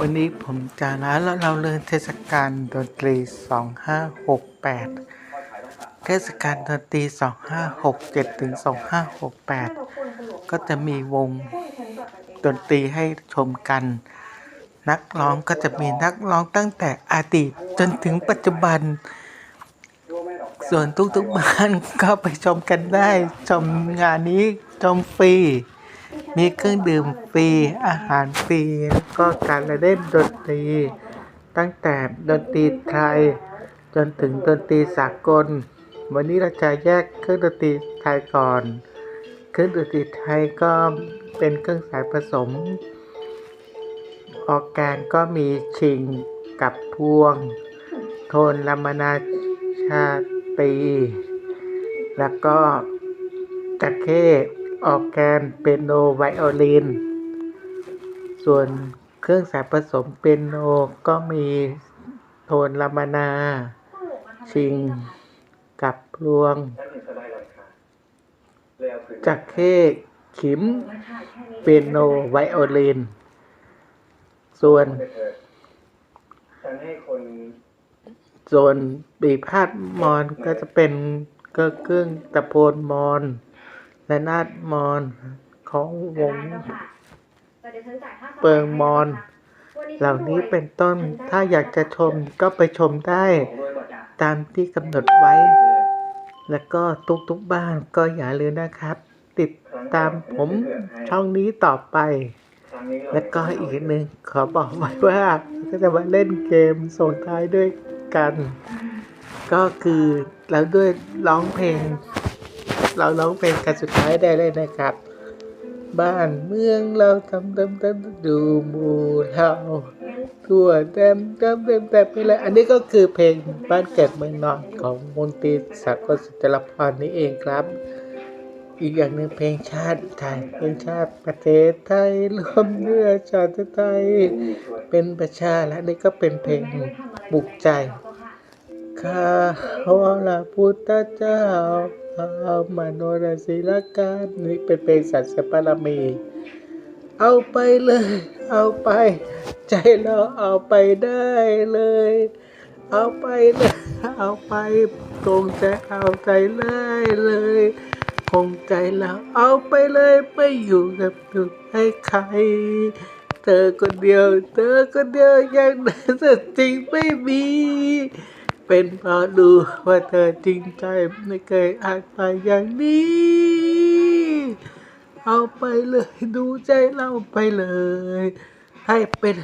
วันนี้ผมจะนะแล้วเราเริ่มเทศกาลดนตรี 2568 เทศกาลดนตรี 2567 ถึง 2568 ก็จะมีวงดนตรีให้ชมกัน นักร้องก็จะมีนักร้องตั้งแต่อดีตจนถึงปัจจุบัน ส่วนทุกๆบ้านก็ไปชมกันได้ ชมงานนี้ชมฟรี มีเครื่องดื่มฟรี อาหารฟรี แล้วก็การเล่นดนตรี ตั้งแต่ดนตรีไทย จนถึงดนตรีสากล วันนี้เราจะแยกเครื่องดนตรีไทยก่อน เครื่องดนตรีไทยก็เป็นเครื่องสายผสม ออกแกนก็มีชิงกับพวง โทนลามนาชาตี แล้วก็จักเข้ ออกแกนเปียโนไวโอลิน ส่วนเครื่องสายผสมเปียโนก็มีโทนลามานา ชิง กับพลวง จักเข้ขิม เปียโนไวโอลิน ส่วนฉันให้คนส่วนปีพาดมอนก็จะเป็นก็เครื่องตะโพนมอน และนาดมอนของวงเปิงมอน เหล่านี้เป็นต้นถ้าอยากจะชมก็ไปชมได้ของด้วยบทอะตามที่กำหนดไว้ แล้วก็ทุกๆบ้านก็อย่าลืมนะครับ ติดตามผมช่องนี้ต่อไปครั้งนี้แล้วก็อีกหนึ่งขอบอกไว้ว่าก็จะมาเล่นเกมส่งท้ายด้วยกัน ก็คือเราด้วยร้องเพลง เราร้องเพลงกันสุดท้ายได้เลยนะครับ บ้านเมืองเราทำเต็มเต็มดูหมูเราทั่วเต็มเต็มเต็มเต็มไปเลยอันนี้ก็คือเพลงบ้านเกิดเมืองนอนของมนตรีสากลสุจรพรนี่เองครับ อีกอย่างหนึ่งเพลงชาติไทยเป็นชาติประเทศไทยรวมเนื้อชาติไทย เป็นประชาและนี่ก็เป็นเพลงปลุกใจาว่าละพุทธเจ้าเอามาโนรศิลการนี่เป็นเพลงสัตย์สปารมี เอาไปเลย เอาไป ใจเราเอาไปได้เลย เอาไปเลย เอาไปคงใจเอาใจเลยเลยคงใจเราเอาไปเลยไม่อยู่กับถูกให้ใครเธอคนเดียว เธอคนเดียวอยังนั้นสจริงไม่มี เป็นเพราะดูว่าเธอจริงใจไม่เคยอาจไปอย่างนี้ เอาไปเลยดูใจเราไปเลย ให้เป็น